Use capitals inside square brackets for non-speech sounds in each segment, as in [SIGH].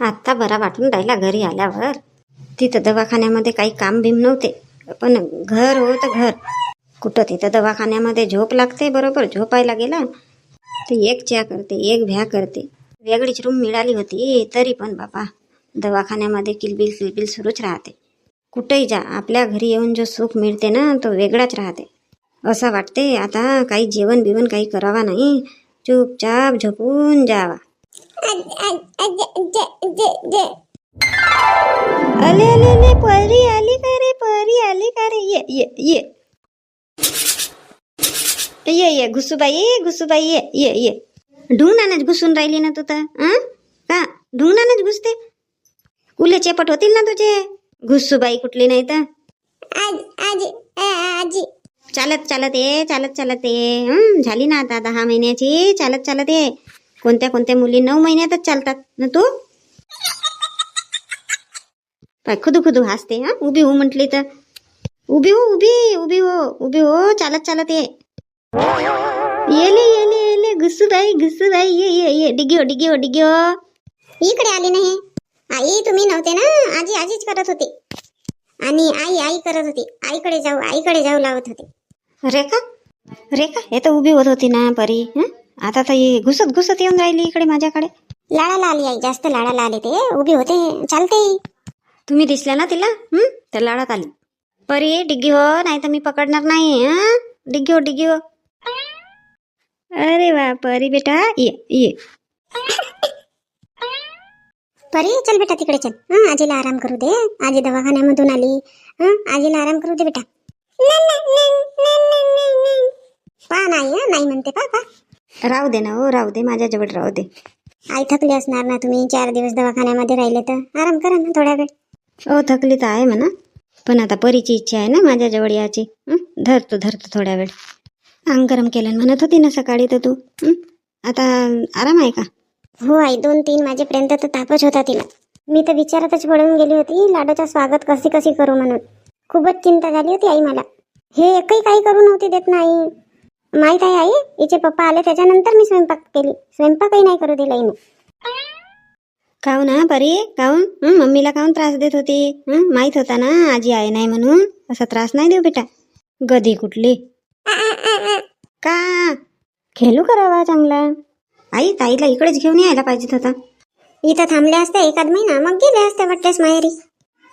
आत्ता बरा वाटून राहिला घरी आल्यावर. तिथं दवाखान्यामध्ये काही काम बिम नव्हते पण घर होतं घर. कुठं तिथं दवाखान्यामध्ये झोप लागते बरोबर? झोपायला गेला तर एक च्या करते एक भ्या करते. वेगळीच रूम मिळाली होती तरी पण बाबा दवाखान्यामध्ये किलबिल किलबिल सुरूच राहते. कुठेही जा आपल्या घरी येऊन जो सुख मिळते ना तो वेगळाच राहते. असं वाटते आता काही जेवण बिवण काही करावा नाही चुपचाप झोपून जावा. अले अले अले परी आली का रे परी आली का रे? ये ये ये. ये ये घुसूबाई घुसूबाई ये ये ये. ढुंगणानच घुसून राहिली ना तू तर अं? का? ढुंगणानच घुसते? कुले चेपट होतील ना तुझे? घुसूबाई कुठली नाही तर. चालत चालत ये चालत चालत ये. झाली ना आता दहा महिन्याची. चालत चालत ये. कोणत्या कोणत्या मुली नऊ महिन्यातच चालतात? ना तू? पाय खुदू खुदू हसते हा? उभी हो म्हटली तर. उभी हो उभी उभी हो उभी हो चालत चालत ये. येले येले येले घुसूबाई घुसूबाई ये ये ये डिगी हो डिगी हो डिगी हो इकडे आली नाही. आई तुम्ही नव्हते ना? आजी आजीच करत होती. आणि आई आई करत होती. आईकडे जाऊ आईकडे जाऊ लावत होते. रेखा रेखा हे तर उभी होत होती ना परी हं? आता तर ही घुसत घुसत येऊन राहिली इकडे माझ्याकडे. लाडाला आली आई जास्त लाडाला आले ते. उभी होते चालते. तुम्ही दिसल्या ना तिला? हं? तर लाडात आली. परी डिग्गी हो नाही तर मी पकडणार नाही हं? डिग्गी हो डिग्गी हो. अरे वा परी बेटा ये ये. परी चल बेटा तिकडे चल. हं आजीला आराम करू दे. आजी दवाखान्यामधून आली. हं आजीला आराम करू दे बेटा. पा नाही हं नाही म्हणते पा पा. राहू दे ना हो राहू दे माझ्याजवळ राहू दे. आई थकली असणार ना तुम्ही चार दिवस दवाखान्यामध्ये राहिले तर. आराम करा ना थोड्या वेळ. हो थकली तर आहे म्हणा. पण आता परीची इच्छा आहे ना माझ्याजवळ याची हं? धरतो धरतो थोड्या वेळ. अंग गरम केलं म्हणत होती ना सकाळी तर तू. हं? आता आराम आहे का? हो आई दोन तीन वाजेपर्यंत तर तापच होता तिला. मी तर विचारातच पडून गेली होती लाडोचं स्वागत कशी कशी करू म्हणून. खूपच चिंता झाली होती आई मला. हे एकही काही करू नव्हती देत ना आई. माहीत आहे आई? हिचे पप्पा आले त्याच्यानंतर मी स्वयंपाक केली. स्वयंपाकही नाही करू दिला हिने. काहून हा परी? काहून? हं? मम्मीला काहून त्रास देत होती? हं? माहीत होता ना आजी आहे नाही म्हणून? असा त्रास नाही देऊ बेटा. गधी कुठली? का? खेळू करावा चांगला. आई ताईला इकडेच घेऊन यायला पाहिजेत होता इथं थांबले असते एखाद महिना मग गेले असते वाटतेस माहेरी.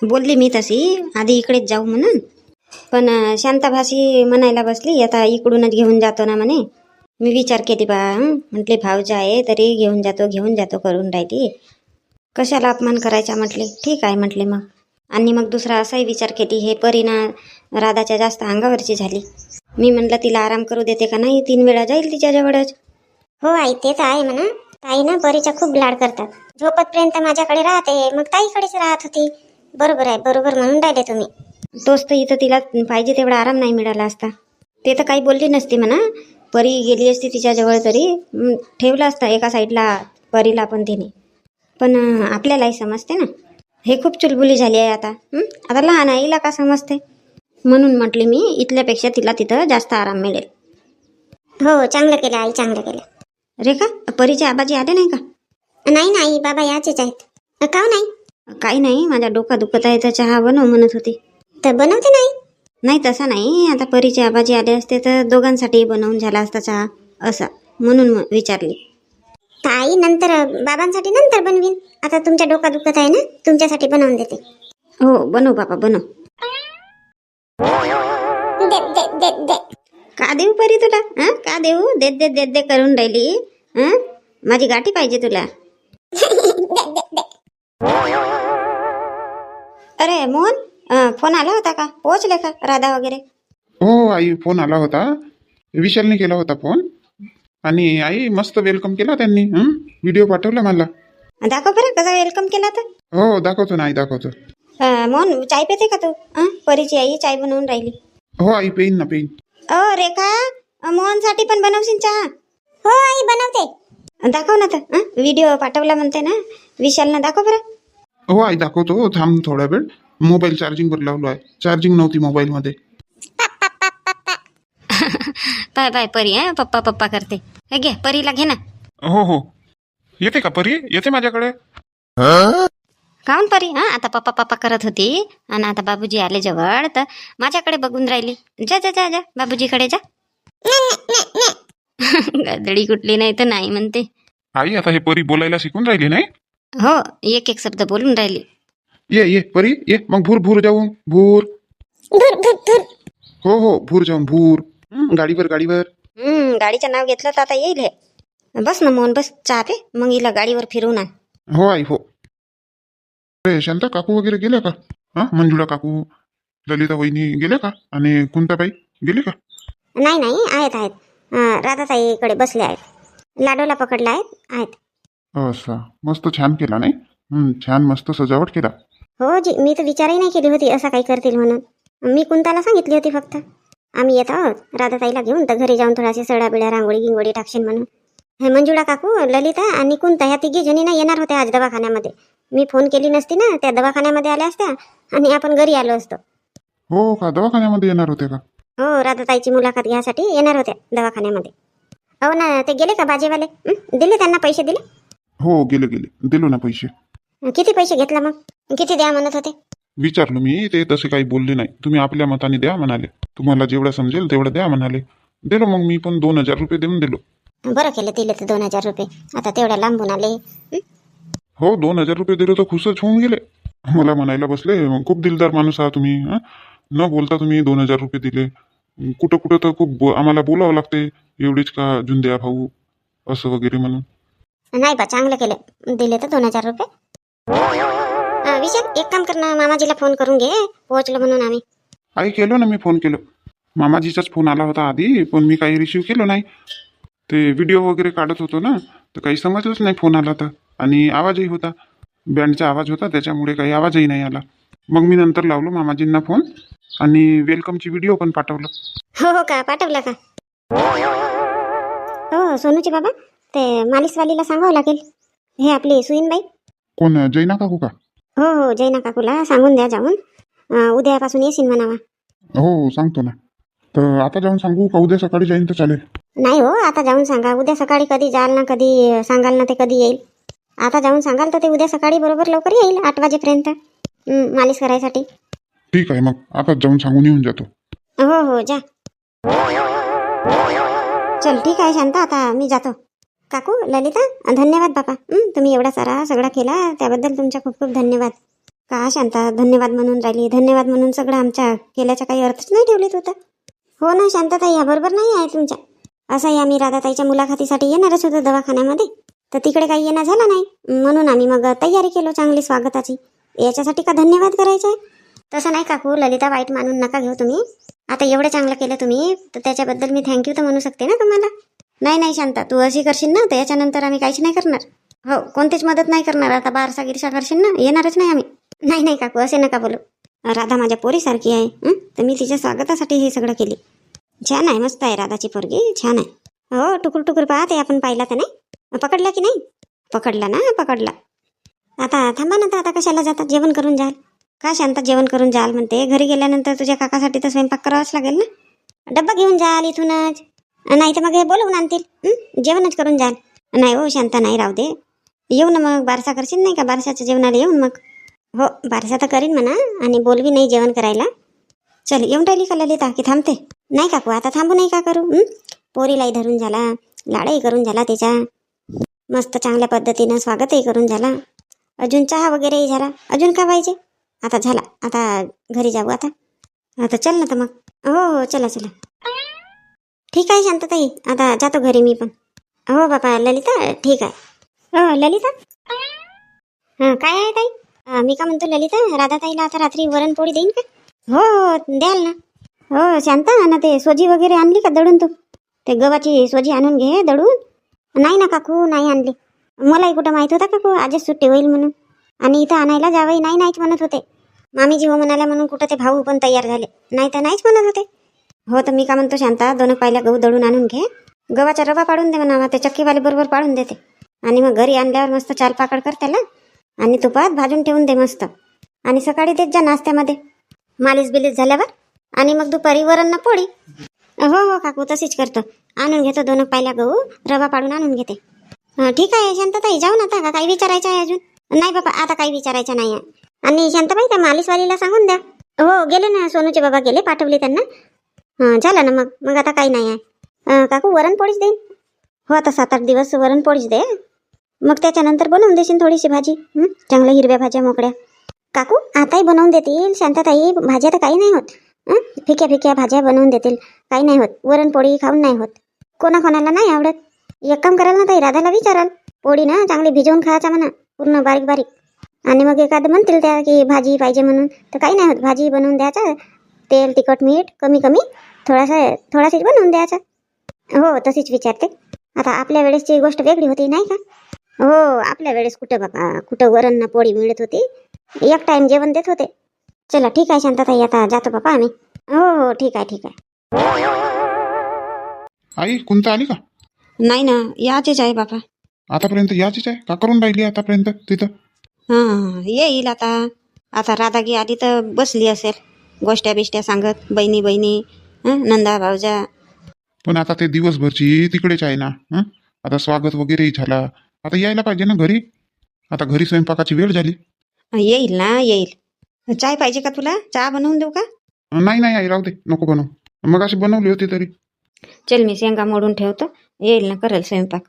बोलली मी तशी आधी इकडेच जाऊ म्हणून. पण शांताभाषी म्हणायला बसली आता इकडूनच घेऊन जातो ना म्हणे. मी विचार केली बा म्हटले भाऊजा आहे तरी घेऊन जातो घेऊन जातो करून राहिली कशाला अपमान करायचा? म्हटले. ठीक आहे म्हटले मग. आणि मग दुसरा असाही विचार केली हे परीना राधाच्या जास्त अंगावरची झाली. मी म्हणलं तिला आराम करू देते का नाही? तीन वेळा जाईल तिच्याजवळच. हो आई ते तर आहे म्हणा. ताई ना परीचा खूप लाड करतात. झोपतपर्यंत माझ्याकडे राहते मग ताईकडेच राहत होती. बरोबर आहे बरोबर म्हणून राहिले तुम्ही. तोच तर इथं तिला पाहिजे तेवढा आराम नाही मिळाला असता. ते तर काही बोलली नसती म्हणा. परी गेली असती तिच्याजवळ तरी. ठेवलं असतं एका साईडला परीला पण तिने. पण आपल्यालाही समजते ना. हे खूप चुलबुली झाली आहे आता? आता लहान आईला का समजते? म्हणून म्हटले मी इथल्यापेक्षा तिला तिथं जास्त आराम मिळेल. हो चांगलं केलं आई चांगलं केलं. रेखा परीचे आबाजी आले नाही का? नाही नाही बाबा याचेच आहेत. का नाही काही नाही माझा डोका दुखत आहे तर चहा बनव म्हणत होती. तर बनवते नाही. नाही तसा नाही. आता परीचे आबाजी आले असते तर दोघांसाठी बनवून झाला असता चहा असा म्हणून विचारली. तर आई नंतर बाबांसाठी नंतर बनवीन. आता तुमच्या डोका दुखत आहे ना? तुमच्यासाठी बनवून देते. हो बनव बाबा बनव. दे दे दे दे. का देऊ परी तुला? हं? का देऊ? देत देत देत दे करून राहिली. हं? माझी गाठी पाहिजे तुला. [LAUGHS] अरे मोहन अं, फोन आला होता का? पोहोचले का राधा वगैरे? हो आई फोन आला होता. विशालने केला होता फोन. आणि आई मस्त वेलकम केला त्यांनी हं? व्हिडिओ पाठवला मला. दाखव बरं कसा वेलकम केला तर. हो दाखवतो ना आई दाखवतो. अं, मोहन चाय पिते का तू? परीची आई चाय बनवून राहिली. हो आई पेईन ना पेईन. अ रेखा अं, मोहनसाठी पण बनवशील चहा? हो आई बनवते. दाखव ना तर हं? व्हिडिओ पाठवला म्हणते ना. विशालनं दाखव बरं. हो आई दाखवतो. थांब थोडा वेळ. मोबाईल चार्जिंगवर लावलो आहे. चार्जिंग नव्हती मोबाईलमध्ये पाय पाय परी हं? पप्पा पप्पा करते. हे घे परीला घे ना. हो हो. येते का परी? येते माझ्याकडे? काहून परी हां? आता पप्पा पप्पा करत होती. आणि आता बाबूजी आले जवळ. तर माझ्याकडे बघून राहिली. जा जा जा जा. बाबूजीकडे जा. [LAUGHS] गदडी कुठली नाही तर नाही म्हणते. आई आता हे परी बोलायला शिकून राहिली नाही? हो एक एक शब्द बोलून राहिली. ये ये परी ये मग भूर भूर जाऊ भूर. धुर धुर धुर. हो हो भूर जाऊन भूर. हं, गाडीवर गाडीवर. हम्म गाडीचं नाव घेतलं तर आता येईल हे. बस ना मोहन बस चहा पे मग हिला गाडीवर फिरवून आण. हो आई हो. अरे शांता काकू वगैरे गेल्या का? हा मंजुळा काकू ललिता वहिनी गेल्या का? आणि कुंताबाई गेले का? नाही नाही आहेत आहेत. अं, राधाताईकडे बसले आहेत. लाडोला पकडला आहेत आहेत. असा. मस्त छान केला नाही? हं, छान मस्त सजावट केला. हो जी मी तर विचारही नाही केली होती असं काही करतील म्हणून. मी कुंताला सांगितली होती फक्त. आम्ही येत आहोत. राधाताईला घेऊन तर घरी जाऊन थोडाशी सडा बिळा रांगोळी गिंगोळी टाकशील म्हणून. हे मंजुळा काकू ललिता आणि कुंता ह्या तिघी जणी ना येणार होत्या आज दवाखान्यामध्ये. मी फोन केली नसती ना त्या दवाखान्यामध्ये आल्या असत्या आणि आपण घरी आलो असतो. हो का? दवाखान्यामध्ये येणार होते का? हो राधाताईची मुलाखत घ्यायसाठी येणार होत्या दवाखान्यामध्ये. हो ना ते गेले का बाजेवाले? हं? दिले त्यांना पैसे दिले? हो गेले गेले. दिलो ना पैसे. किती पैसे घेतला मग? किती द्या म्हणत होते? विचारलो मी ते तसे काही बोलले नाही. तुम्ही आपल्या मताने द्या म्हणाले. तुम्हाला जेवढं समजेल तेवढं द्या म्हणाले. दिलो मग मी पण दोन हजार रुपये देऊन दिलो. बरं केलं दिले ते दोन हजार रुपये. आता तेवढ्या लांबून आले. हं? हो दोन हजार रुपये दिले तर खुशच होऊन गेले. मला म्हणायला बसले खूप दिलदार माणूस आहात तुम्ही हं? न बोलता तुम्ही दोन हजार रुपये दिले. कुठं कुठं तर खूप बो- आम्हाला बोलावं लागते. एवढीच का जुंद्या भाऊ? असं वगैरे म्हणून. नाही बा चांगलं केलं. दिले तर दोन हजार रुपये. विशाल एक काम कर ना मामाजीला फोन करून घे पोहोचलो म्हणून आम्ही. आई केलो ना मी फोन केलो. मामाजीचाच फोन आला होता आधी पण मी काही रिसीव केलो नाही. ते व्हिडिओ वगैरे काढत होतो ना तर काही समजलंच नाही फोन आला तर. आणि आवाजही होता. बँडचा आवाज होता त्याच्यामुळे काही आवाजही नाही आला. मग मी नंतर लावलो मामाजींना फोन आणि वेलकमची व्हिडिओ पण पाठवलं. हो हो का? पाठवला का? हो सोनूचे बाबा? ते मालिशवालीला सांगावं लागेल. हे आपली सुईनबाई. कोण जैना काकू का? हो हो जैना काकूला सांगून द्या जाऊन. अं, उद्यापासून येशील म्हणावा. हो सांगतो ना. तर आता जाऊन सांगू का उद्या सकाळी जाईन तर चालेल? नाही हो आता जाऊन सांगा. उद्या सकाळी कधी जाल ना कधी सांगाल ना ते कधी येईल. आता जाऊन सांगाल तर ते उद्या सकाळी बरोबर लवकर येईल आठ वाजेपर्यंत. हं, मालिश करायसाठी. ठीक आहे मग आता जाऊन सांगून येऊन जातो. हो हो जा. चल ठीक आहे शांता आता मी जातो. काकू ललिता धन्यवाद बापा. तुम्ही एवढा सारा सगळा केला त्याबद्दल तुमचा खूप खूप धन्यवाद. का शांता धन्यवाद म्हणून राहिली धन्यवाद म्हणून सगळं आमच्या केल्याचा काही अर्थच नाही ठेवलेत होता. हो ना शांतताई ह्या बरोबर नाही आहे तुमच्या. असंही आम्ही राधाताईच्या मुलाखतीसाठी येणारच होतो दवाखान्यामध्ये. तर तिकडे काही येणं झालं नाही. म्हणून आम्ही मग तयारी केलो चांगली स्वागताची. याच्यासाठी का धन्यवाद करायचा आहे तसं नाही काकू ललिता वाईट मानून नका घेऊ तुम्ही. आता एवढं चांगलं केलं तुम्ही तर त्याच्याबद्दल मी थँक्यू तर म्हणू शकते ना तुम्हाला? नाही नाही शांता तू अशी करशील ना तर याच्यानंतर आम्ही काहीच नाही करणार. हो कोणतीच मदत नाही करणार. आता बारसा गिरसा करशील ना येणारच नाही आम्ही. नाही नाही काकू असे नका बोलू. राधा माझ्या पोरीसारखी आहे तर मी तिच्या स्वागतासाठी हे सगळं केली. छान आहे मस्त आहे राधाची पोरगी छान आहे. हो टुकुर टुकुर पाहते आपण पाहिला तर नाही? पकडला की नाही? पकडला ना पकडला. आता थांबा ना तर आता कशाला जातात? जेवण करून जाल. का शांत जेवण करून जाल म्हणते? घरी गेल्यानंतर तुझ्या काकासाठी तर स्वयंपाक करावाच लागेल ना? डब्बा घेऊन जाल इथूनच. नाही तर मग हे बोलवून आणतील. जेवणच करून जाल. नाही हो शांता नाही राहू दे. येऊ ना मग बारसा करशील नाही का? बारशाच्या जेवणाला येऊन मग. हो बारसा तर करीन म्हणा आणि बोलवी नाही जेवण करायला. चल येऊन राहिली का ललिता? की थांबते? नाही काकू आता थांबू नाही का करू? पोरीलाही धरून झाला. लाडही करून झाला त्याच्या. मस्त चांगल्या पद्धतीनं स्वागतही करून झाला. अजून चहा वगैरेही झाला. अजून का पाहिजे आता झाला. आता घरी जाऊ आता. आता चल ना तर मग. हो हो चला चला. ठीक आहे शांतताई. आता जातो घरी मी पण. हो बापा ललिता ठीक आहे. हो ललिता? हां काय आहे ताई? मी का म्हणतो ललिता राधाताईला आता रात्री वरणपोळी देईन का? हो हो द्याल ना. हो शांता ना ते सोजी वगैरे आणली का दळून तू? ते गव्हाची सोजी आणून घे दळून. नाही ना काकू नाही आणली. मलाही कुठं माहीत होता काकू आजच सुट्टी होईल म्हणून. आणि इथं आणायला जावंही नाही नाहीच म्हणत होते. मामीजी हो म्हणाल्या म्हणून कुठं ते भाऊ पण तयार झाले. नाही तर नाहीच म्हणत होते. हो तर मी का म्हणतो शांता दोन पायल्या गहू दळून आणून घे. गव्हाचा रवा पाडून दे म्हणा ते चक्कीवाले बरोबर पाडून देते. आणि मग घरी आणल्यावर मस्त चाल पाकड कर त्याला. आणि तुपात भाजून ठेवून दे मस्त. आणि सकाळी देत जा नाश्त्यामध्ये. मालिश बिलीस झाल्यावर. आणि मग दुपारी वरण ना पोळी. हो हो काकू तशीच करतो. आणून घेतो दोन पायल्या गहू रवा पाडून आणून घेते. ठीक आहे शांतताई जाऊ ना आता का काही विचारायचं आहे अजून? नाही बाबा आता काही विचारायचं नाही आहे. आणि शांताबाई त्या मालिशवालीला सांगून द्या. हो गेले ना सोनूचे बाबा गेले पाठवले त्यांना. हां झालं ना मग. मग आता काही नाही आहे. काकू वरणपोळीच देईन? हो आता सात आठ दिवस वरणपोळीच दे. मग त्याच्यानंतर बनवून देशील थोडीशी भाजी. चांगल्या हिरव्या भाज्या मोकळ्या. काकू आताही बनवून देतील. शांताताई भाज्या तर काही नाही होत. फिक्या फिक्या भाज्या बनवून देतील. काही नाही होत. वरणपोळी खाऊन नाही होत. कोणाकोणाला नाही आवडत. एक काम कराल ना ताई राधाला विचाराल. पोळी ना चांगली भिजवून खायचा म्हणा. पूर्ण बारीक बारीक. आणि मग एखादं म्हणतील त्या की भाजी पाहिजे म्हणून. तर काही नाही होत. भाजी बनवून द्यायचा. तेल तिखट मीठ कमी कमी. थोडासा थोडासाच बनवून द्यायचा. हो तशीच विचारते. आता आपल्या वेळेसची गोष्ट वेगळी होती नाही का? हो आपल्या वेळेस कुठं बाबा कुठं वरण ना पोळी मिळत होती. एक टाइम जेवण देत होते. चला ठीक आहे शांताताई आता जातो बाबा आम्ही. हो हो ठीक आहे ठीक आहे. आई कोणतं आली का? नाही ना याचीच आहे बाबा. आतापर्यंत याचीच आहे? का करून राहिली आतापर्यंत तिथं? हां येईल आता. आता राधागी आली तर बसली असेल. गोष्ट्या बिष्ट्या सांगत बहिणी बहिणी नंदा भाऊजा. पण आता ते दिवसभरची तिकडेच आहे ना हं? आता स्वागत वगैरेही झाला. आता यायला पाहिजे ना घरी? आता घरी स्वयंपाकाची वेळ झाली. येईल ना येईल. चाय पाहिजे का तुला? चहा बनवून देऊ का? नाही नाही आई राहू दे. नको बनव. मग अशी बनवली होती तरी. चल मी शेंगा मोडून ठेवतो. येईल ना करेल स्वयंपाक.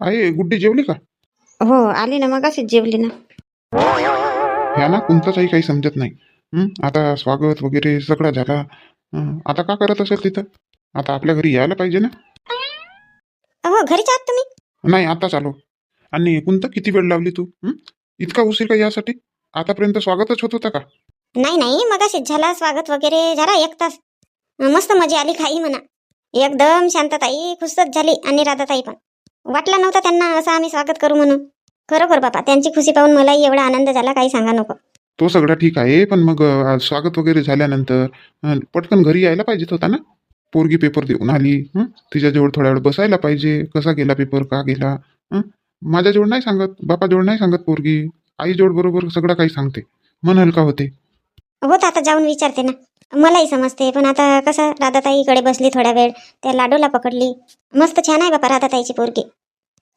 आई गुड्डी जेवली का? हो आली ना मग अशीच जेवली ना. ह्या ना कोणतंच आई काही समजत नाही. हं? आता स्वागत वगैरे सगळा झाला. हं, आता का करत असेल तिथं? आता आपल्या घरी यायला पाहिजे ना? हो घरीच आहात तुम्ही? नाही आताच आलो. आणि कोणतं किती वेळ लावली तू? हं? इतका उशीर का यासाठी? आतापर्यंत स्वागतच होत होतं का? नाही नाही मग अशीच झाला स्वागत वगैरे झाला एक तास. मस्त मजा आली खाई म्हणा. एकदम शांतताई खुशच झाली. आणि राधाताई पण. वाटला नव्हता त्यांना असं आम्ही स्वागत करू म्हणून. खरोखर बापा त्यांची खुशी पाहून मलाही एवढा आनंद झाला काही सांगा नको. तो सगळं ठीक आहे पण मग स्वागत वगैरे झाल्यानंतर पटकन घरी यायला पाहिजेत होता ना पोरगी पेपर देऊन आली हं? तिच्याजवळ थोड्या वेळ बसायला पाहिजे कसा गेला पेपर का गेला हं? माझ्याजवळ नाही सांगत बापाजवळ नाही सांगत पोरगी आईजवळ बरोबर सगळं काही सांगते मन हलका होते होत आता जाऊन विचारते ना मलाही समजते पण आता कसं राधाताईकडे बसली थोडा वेळ त्या लाडूला पकडली मस्त छान आहे बापा राधाताईची पोरगी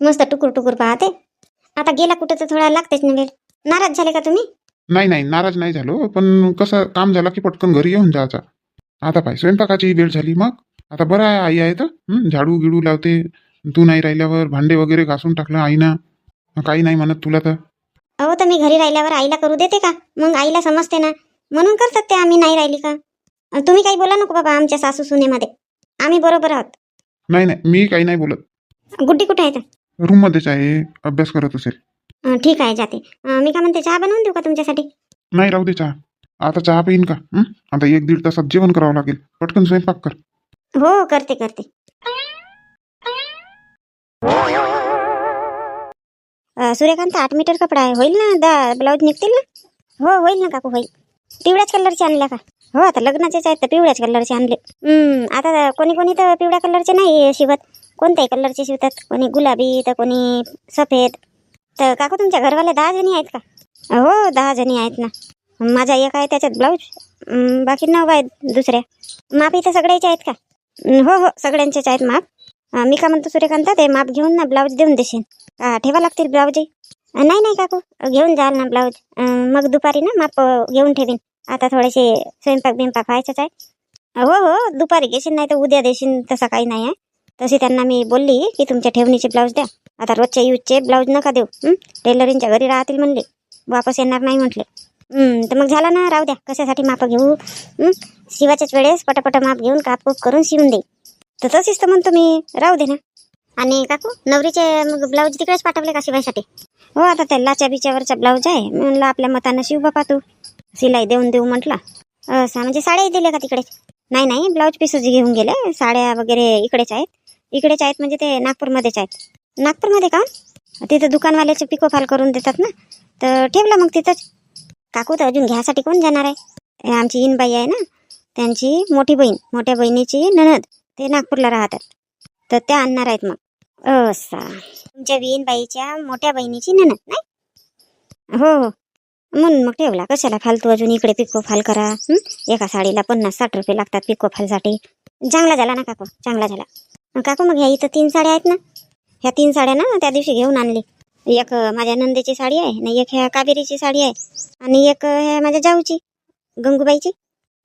मस्त टुकूर टुकूर पाहते आता गेला कुठं तर थोडा लागतेच ना वेळ नाराज झाले का तुम्ही नाही नाही नाराज नाही झालो. पण कसं काम झालं की पटकन घरी येऊन जायचा. आता पाय स्वयंपाकाची वेळ झाली मग. आता बरं आहे आई आहे तर? झाडू गिडू लावते. तू नाही राहिल्यावर भांडे वगैरे घासून टाकलं आईनं. काही नाही म्हणत तुला तर. अहो तर मी घरी राहिल्यावर आईला करू देते का? मग आईला समजते ना. म्हणून करतात ते आम्ही नाही राहिली का? तुम्ही काही बोला नको बाबा आमच्या सासू सुनेमध्ये. आम्ही बरोबर आहोत. नाही नाही मी काही नाही बोलत. गुड्डी कुठे आहे तर? रूममध्येच आहे. अभ्यास करत असेल. अं, ठीक आहे जाते. अं, मी काय म्हणते चहा बनवून देऊ का तुमच्यासाठी? नाही राहू दे चहा. आता चहा पिईन का? हं? आता एक दीड तासात जेवण करावं लागेल. पटकन स्वयंपाक कर. हो करते करते. अं, सूर्यकांत आठ मीटर कपडा आहे. होईल ना? दा ब्लाऊज निघतील ना? हो होईल ना काकू होईल. पिवळ्याच कलरचे आणल्या का? हो आता लग्नाचेच आहेत तर पिवळ्याच कलरचे आणले. हम्म, आता कोणी कोणी तर पिवळ्या कलरचे नाही शिवत. कोणत्याही कलरचे शिवतात. कोणी गुलाबी तर कोणी सफेद. तर काकू तुमच्या घरवाले दहा जणी आहेत का? हो दहा जणी आहेत ना. माझा एक आहे त्याच्यात ब्लाऊज बाकी नऊ आहेत दुसऱ्या. माप इथं सगळ्याचे आहेत का? हो हो सगळ्यांचेच आहेत माप. मी का म्हणतो सूर्यकांत ते माप घेऊन ना ब्लाऊज देऊन देशील. का ठेवा लागतील ब्लाऊजही. नाही नाही काकू घेऊन जाल ना ब्लाऊज. मग दुपारी ना माप घेऊन ठेवीन. आता थोडेसे स्वयंपाक बिंपाक व्हायचंच आहे. हो हो दुपारी घेशील नाही तर उद्या देशील तसा काही नाही आहे. तशी त्यांना मी बोलली की तुमच्या ठेवणीचे ब्लाऊज द्या. आता रोजच्या यूजचे ब्लाऊज नका देऊ टेलरिंगच्या घरी राहतील म्हणले. वापस येणार नाही म्हटले. तर मग झाला ना राहू द्या. कशासाठी माप घेऊ? शिवाच्याच वेळेस पटापट माप घेऊन कापकूप करून शिवून देईन. तर तशीच तर म्हणतो मी राहू दे ना. आणि काकू नवरीचे मग ब्लाऊज तिकडेच पाठवले का शिवायसाठी? हो आता त्या लाच्या बिच्यावरचा ब्लाऊज आहे. म्हणलं आपल्या मतानं शिव बापा तू. सिलाई देऊन देऊ म्हटलं. असं म्हणजे साड्याही दिल्या का तिकडे नाही नाही ब्लाऊज पीसच घेऊन गेले. साड्या वगैरे इकडेच आहेत. इकडेच आहेत म्हणजे ते नागपूरमध्येच आहेत. नागपूरमध्ये का? तिथं दुकानवाल्याचे पिको फाल करून देतात ना? तर ठेवलं मग तिथंच. काकू तर अजून घ्यासाठी कोण जाणार आहे? आमची इनबाई आहे ना? त्यांची मोठी बहीण मोठ्या बहिणीची ननद ते नागपूरला राहतात. तर त्या आणणार आहेत मग. असा तुमच्या विणबाईच्या मोठ्या बहिणीची ननद नाही? हो हो. म्हणून मग ठेवला. कशाला फालतू अजून इकडे पिको फाल करा? एका साडीला पन्नास साठ रुपये लागतात पिको फालसाठी. चांगला झाला ना काकू? चांगला झाला. काकू मग ह्या इथं तीन साड्या आहेत ना? ह्या तीन साड्या ना त्या दिवशी घेऊन आणली. एक माझ्या नंदेची साडी आहे आणि एक ह्या काबेरीची साडी आहे. आणि एक ह्या माझ्या जाऊची गंगूबाईची.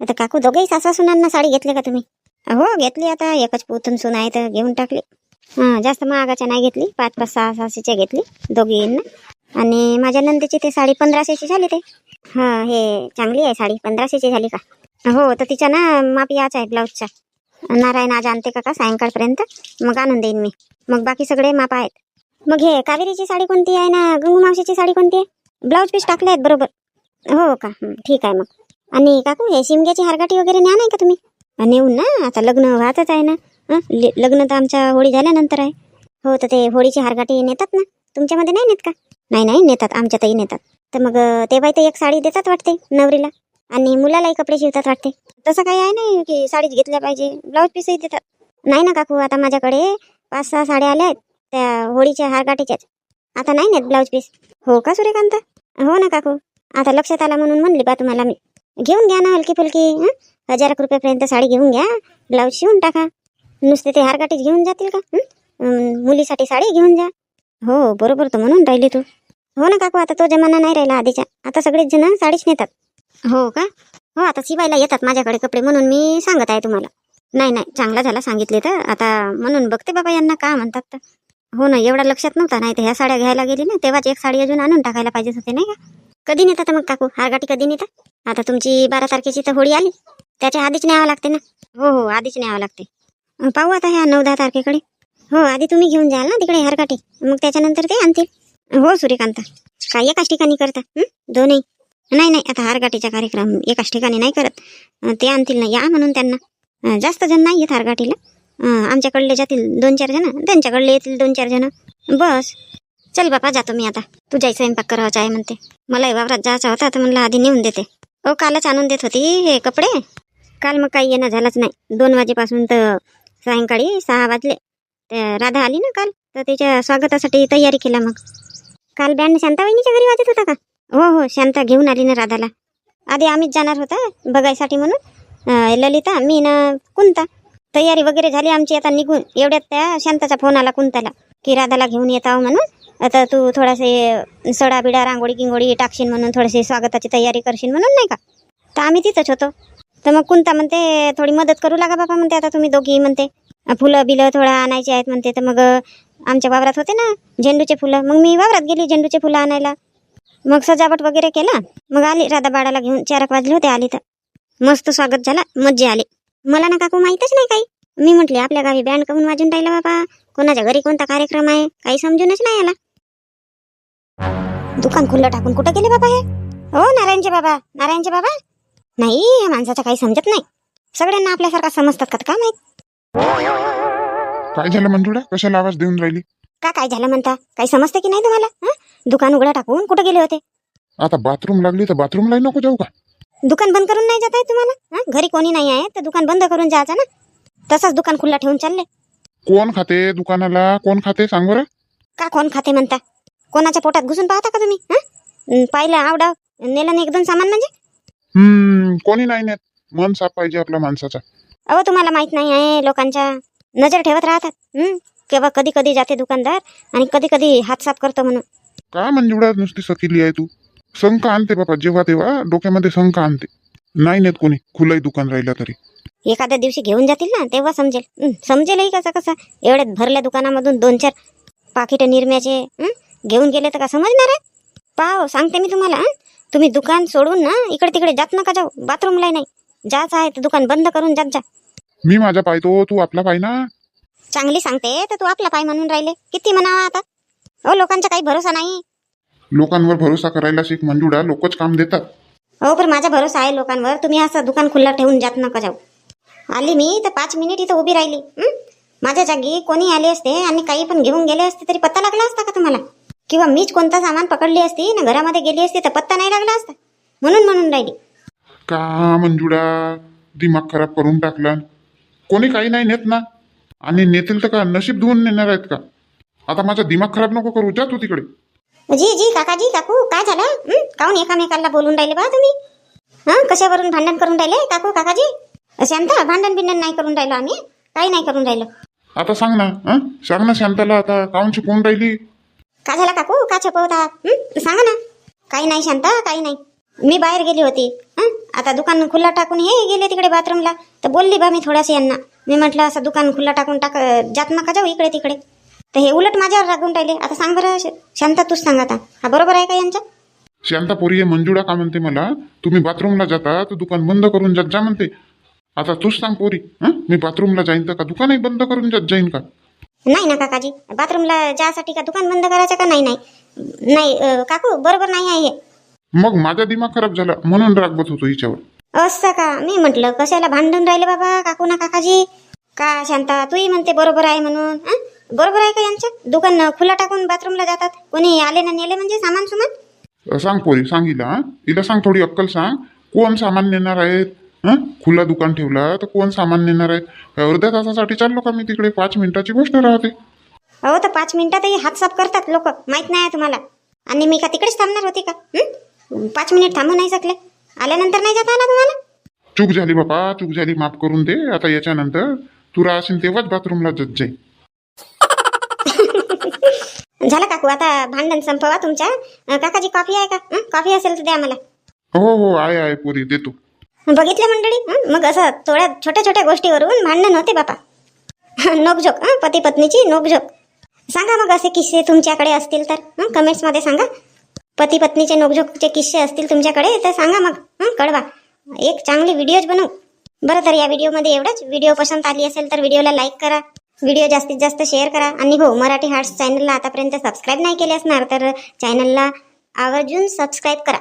आता काकू दोघेही सासवा सुनांना साडी घेतली का तुम्ही? हो घेतली आता. एकच पुतून सुना आहे तर घेऊन टाकली. हां जास्त महागाच्या नाही घेतली. पाच पाच सहा सहाशेच्या घेतली दोघींना. आणि माझ्या नंदेची ते साडी पंधराशेची झाली ते. हां हे चांगली आहे साडी. पंधराशेची झाली का? हो तर तिच्या ना माप याच आहे ब्लाऊजचा नारायण आज आणते का सायंकाळपर्यंत. मग आणून देईन मी. मग बाकी सगळे माप आहेत. मग हे कावेरीची साडी कोणती आहे ना गंगू मावशीची साडी कोणती आहे? ब्लाऊज पीस टाकले आहेत बरोबर. हो, हो का? ठीक आहे मग. आणि काकू हे शिमग्याची हारगाठी वगैरे न्या नाही का तुम्ही? नेऊन ना आता लग्न व्हातच आहे ना. ले- लग्न तर आमच्या होळी झाल्यानंतर आहे. हो तर ते होळीची हारगाठी नेतात ना? तुमच्यामध्ये नाही नेत का? नाही नाही नेतात. आमच्यातही नेतात. तर मग ते तेव्हा ते एक साडी देतात वाटते नवरीला. आणि मुलालाही कपडे शिवतात वाटते. तसं काही आहे नाही की साडीच घेतल्या पाहिजे. ब्लाऊज पीसही देतात. नाही ना काकू आता माझ्याकडे पाच सहा साड्या आल्या आहेत. त्या होळीच्या हारगाठीच्याच. आता नाही नेत ब्लाऊज पीस हो का सूर्यकांत? हो ना काकू. आता लक्षात आला म्हणून म्हणली बा तुम्हाला मी. घेऊन घ्या ना हलकी फुलकी हजार एक रुपयापर्यंत साडी घेऊन घ्या. ब्लाऊज शिवून टाका. नुसते ते हारगाठीच घेऊन जातील का? मुलीसाठी साडी घेऊन जा. हो बरोबर तर म्हणून राहिली तू. हो ना काकू आता तो जमाना नाही राहिला आधीच्या. आता सगळेच जण साडीच नेतात. हो का? हो आता शिवायला येतात माझ्याकडे कपडे म्हणून मी सांगत आहे तुम्हाला. नाही नाही चांगला झाला सांगितले तर. आता म्हणून बघते बाबा यांना का म्हणतात तर. हो ना एवढा लक्षात नव्हता. नाही तर ह्या साड्या घ्यायला गेली ना तेव्हाच एक साडी अजून आणून टाकायला पाहिजे होते नाही का? कधी नेतात मग काकू? हारगाठी कधी नेता? आता तुमची बारा तारखेची तर होळी आली. त्याच्या आधीच न्यावं लागते ना? हो हो आधीच न्यावं लागते. पाहू आता ह्या नऊ दहा तारखेकडे. हो आधी तुम्ही घेऊन जाल ना तिकडे हारगाठी. मग त्याच्यानंतर ते आणतील. हो सूर्यकांत. काय एकाच ठिकाणी करता? दोनही दोन्ही. नाही नाही आता हारगाठीचा कार्यक्रम एकाच ठिकाणी नाही करत. ते आणतील ना या म्हणून त्यांना. जास्त जण नाही येत हारगाठीला आमच्याकडले जातील दोन चार जण. त्यांच्याकडले येतील दोन चार जण. बस. चल बापा जातो मी आता. तुझ्याही स्वयंपाक करावाचा आहे म्हणते. मलाही वावरात जायचा होता तर म्हणलं आधी नेऊन देते. हो कालच आणून देत होती हे कपडे. काल मग काही येणं झालंच नाही. दोन वाजेपासून तर सायंकाळी सहा वाजले. तर राधा आली ना काल. तर तिच्या स्वागतासाठी तयारी केला मग. काल बँड शांताबाईंच्या घरी वाजत होता का? हो हो शांता घेऊन आली ना राधाला. आधी आम्हीच जाणार होता बघायसाठी म्हणून. अं, ललिता मी ना कुंता. तयारी वगैरे झाली आमची आता निघून. एवढ्यात त्या शांताचा फोन आला कुंताला की राधाला घेऊन येत आहो म्हणून. आता तू थोडासे सडा बिडा रांगोळी गिंगोळी टाकशील म्हणून थोडीशी स्वागताची तयारी करशील म्हणून नाही का? तर आम्ही तिथंच होतो. तर मग कुंता म्हणते थोडी मदत करू लागा बाबा म्हणते आता तुम्ही दोघी म्हणते. फुलं बिलं थोडं आणायची आहेत म्हणते. तर मग आमच्या वावरात होते ना झेंडूचे फुलं. मग मी वावरात गेली झेंडूचे फुलं आणायला. मग सजावट वगैरे केला. मग आली राधा बाळाला घेऊन चार एक वाजले होते आली तर. मस्त स्वागत झाला मज्जा आली. मला ना काकू माहीतच नाही काही. मी म्हटले आपल्या गावी बँड काहून वाजून राहिला बाबा? कोणाच्या घरी कोणता कार्यक्रम आहे? काही समजूनच नाही आला. दुकान खुल्लं टाकून कुठं गेले बाबा हे? हो नारायणचे बाबा. नारायणचे बाबा? नाही या माणसाचं काही समजत नाही. सगळ्यांना आपल्यासारखा समजतात का काय माहीत? काय झालं मंजुळा? कशाला आवाज देऊन राहिली? का काय झालं म्हणता? काही समजते की नाही तुम्हाला हं? दुकान उघडा टाकून कुठं गेले होते? आता बाथरूम लागली तर बाथरूमलाही नको जाऊ का? दुकान बंद करून नाही जात आहे तुम्हाला? हं? घरी कोणी नाही आहे तर दुकान बंद करून जायचं ना? तसंच दुकान खुल्ला ठेवून चालले. कोण खाते दुकानाला? कोण खाते? सांग बरं. का कोण खाते म्हणता? कोणाच्या पोटात घुसून पाहता का तुम्ही? हं? अं, पाहिलं आवडा नेलं एक दोन सामान म्हणजे? हम्म कोणी नाही नेत. मन साफ पाहिजे आपल्या माणसाचा. अहो तुम्हाला माहीत नाही आहे लोकांच्या नजर ठेवत राहतात. हं? केव्हा कधी कधी जाते दुकानदार आणि कधी कधी हात साफ करतो म्हणून. का मंजुळा नुसती सकिली आहे तू? शंका आणते बाबा जेव्हा तेव्हा डोक्यामध्ये शंका आणते. नाही नेत कोणी खुलंही दुकान राहिलं तरी. एखाद्या दिवशी घेऊन जातील ना तेव्हा समजेल. समजेलही कसं कसं. एवढ्यात भरल्या दुकानामधून दोन चार पाकिट निरम्याचे? घेऊन गेले तर का समजणार आहे? पाव सांगते मी तुम्हाला? तुम्ही दुकान सोडून ना इकडे तिकडे जात नका जाऊ. बाथरूमला नाही. जायचं आहे तर दुकान बंद करून जात जा. मी माझा पाहतो तू आपला पाय ना. चांगली सांगते तर तू आपला पाय म्हणून राहिले. किती म्हणावा आता? हो लोकांचा काही भरोसा नाही. लोकांवर भरोसा करायला शिक मंजुळा लोकच काम देतात. हो पण माझा भरोसा आहे लोकांवर. तुम्ही असं दुकान खुल्ला ठेवून जात नका जाऊ. आली मी तर पाच मिनिट इथं उभी राहिली. हं? माझ्या जागी कोणी आले असते आणि काही पण घेऊन गेले असते तरी पत्ता लागला असता का तुम्हाला? किंवा मीच कोणता सामान पकडली असती ना घरामध्ये गेली असती तर पत्ता नाही लागला असता? म्हणून म्हणून राहिली. का मंजुळा? दिमाग खराब करून टाकला. कोणी काही नाही नेत ना. आणि नेतील तर का? नशीब धुवून नेणार आहेत का? आता माझा दिमाग खराब नको करू जा तू तिकडे. जी जी काकाजी काकू काय झालं? हं? काहून एकामेकाला बोलून राहिले बा तुम्ही? हा? कशावरून भांडण करून राहिले? काकू काकाजी? शांता भांडण बिंडण नाही करून राहिलो आम्ही. काही नाही करून राहिलो. आता सांग ना हं? सांग ना शांताला आता काऊन शिकवून राहिली? का झाला काकू? का छपवता हं? सांगा ना. काही नाही शांता काही नाही. मी बाहेर गेली होती. हं? आता दुकान खुल्ला टाकून हे गेले तिकडे बाथरूमला. तर बोलली बा मी थोड्याशी यांना. मी म्हटलं असं दुकान खुल्ला टाकून टाक जात नका जाऊ इकडे तिकडे. तर हे उलट माझ्यावर रागून राहिले. आता सांग बरं शांता तूच सांग आता. हा बरोबर आहे का यांच्या शांता पोरी हे मंजुळा का म्हणते मला? तुम्ही बाथरूमला जाता तर दुकान बंद करून जात जा म्हणते. आता तूच सांग पोरी हं? मी बाथरूमला जाईन तर का दुकानही बंद करून जात जाईन का? नाही ना काकाजी. बाथरूमला जासाठी का दुकान बंद करायचं का? नाही नाही. नाही अं, काकू बरोबर नाही आहे हे. मग माझा दिमाग खराब झाला म्हणून रागवत होतो हिच्यावर. असं का? मी म्हटलं कशाला भांडण राहिले बाबा काकू ना काकाजी? का शांता तूही म्हणते बरोबर आहे म्हणून हं? बरोबर आहे का यांचं? दुकान खुला टाकून बाथरूमला जातात? कोणी आले ना नेले म्हणजे सामान सुमान? सांग पोरी सांग हिला? हिला सांग थोडी अक्कल सांग. कोण सामान नेणार आहेत? हं? खुला दुकान ठेवला तर कोण सामान नेणार आहेत? अर्ध्या तासासाठी चाललो का मी तिकडे? पाच मिनिटाची गोष्ट राहते. हो तर पाच मिनिटातही हात साफ करतात लोक. माहीत नाही आहे तुम्हाला. आणि मी का तिकडेच थांबणार होती का? हं? पाच मिनिट थांबू नाही शकले. आल्यानंतर नाही जाता आला तुम्हाला? चूक झाली बाबा चूक झाली. माफ करून दे. आता याच्यानंतर तू राहशील तेव्हाच बाथरूमला जात जाईल झालं काकू आता भांडण संपवा तुमच्या. अं, काकाजी कॉफी आहे का? हं? कॉफी असेल तर द्या मला. हो हो आहे आहे पोरी देतो. बघितलं मंडळी? हं? मग असं थोड्या छोट्या छोट्या गोष्टीवरून भांडण होते बापा. नोकझोक हं? पती पत्नीची नोकझोक. सांगा मग असे किस्से तुमच्याकडे असतील तर. हं? कमेंट्समध्ये सांगा. पती पत्नीचे नोकझोकचे किस्से असतील तुमच्याकडे तर सांगा मग. हं? कळवा. एक चांगली व्हिडिओज बनवू. बरं तर या व्हिडिओमध्ये एवढंच. व्हिडिओ पसंत आली असेल तर व्हिडिओला लाईक करा. व्हिडिओ जास्तीत जास्त शेअर करा. आणि हो मराठी हार्ट्स चॅनलला आतापर्यंत सबस्क्राईब नाही केले असणार तर चॅनलला आवर्जून सबस्क्राईब करा.